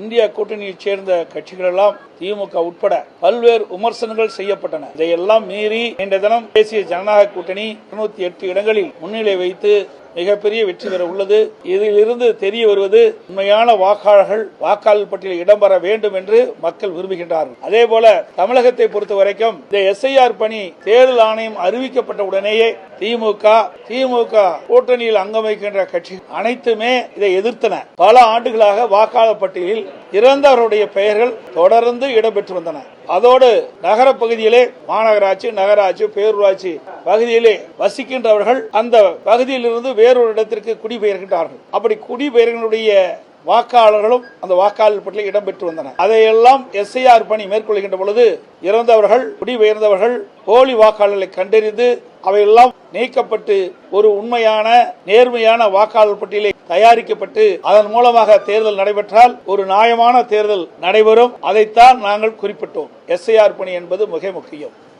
இந்திய கூட்டணியைச் சேர்ந்த கட்சிகள் எல்லாம் திமுக உட்பட பல்வேறு விமர்சனங்கள் செய்யப்பட்டன. இதையெல்லாம் மீறி இன்றைய தினம் தேசிய ஜனநாயக கூட்டணி இருநூத்தி எட்டு இடங்களில் முன்னிலை வைத்து மிகப்பெரிய வெற்றி பெற உள்ளது. இதிலிருந்து தெரிய வருவது உண்மையான வாக்காளர்கள் வாக்காளர் பட்டியலில் இடம்பெற வேண்டும் என்று மக்கள் விரும்புகின்றார்கள். அதே போல தமிழகத்தை பொறுத்த வரைக்கும் இந்த எஸ்ஐஆர் பணி தேர்தல் ஆணையம் அறிவிக்கப்பட்ட உடனேயே திமுக திமுக கூட்டணியில் அங்கம் வகிக்கின்ற கட்சி அனைத்துமே இதை எதிர்த்தன. பல ஆண்டுகளாக வாக்காளர் பட்டியலில் இறந்தவருடைய பெயர்கள் தொடர்ந்து இடம்பெற்று வந்தன அதோடு நகர பகுதியிலே மாநகராட்சி நகராட்சி பேரூராட்சி பகுதியிலே வசிக்கின்றவர்கள் அந்த பகுதியிலிருந்து வேறொரு இடத்திற்கு குடிபெயர்கின்றார்கள். அப்படி குடிபெயர்களுடைய வாக்காளர்களும் அந்த வாக்காளர் பட்டியலில் இடம்பெற்று வந்தனர். அதையெல்லாம் எஸ்ஐஆர் பணி மேற்கொள்கின்ற பொழுது இறந்தவர்கள் குடிபெயர்ந்தவர்கள் போலி வாக்காளர்களை கண்டறிந்து அவையெல்லாம் நீக்கப்பட்டு ஒரு உண்மையான நேர்மையான வாக்காளர் பட்டியலை தயாரிக்கப்பட்டு அதன் மூலமாக தேர்தல் நடைபெற்றால் ஒரு நியாயமான தேர்தல் நடைபெறும். அதைத்தான் நாங்கள் குறிப்பிட்டோம். எஸ்ஐஆர் பணி என்பது மிக முக்கியம்.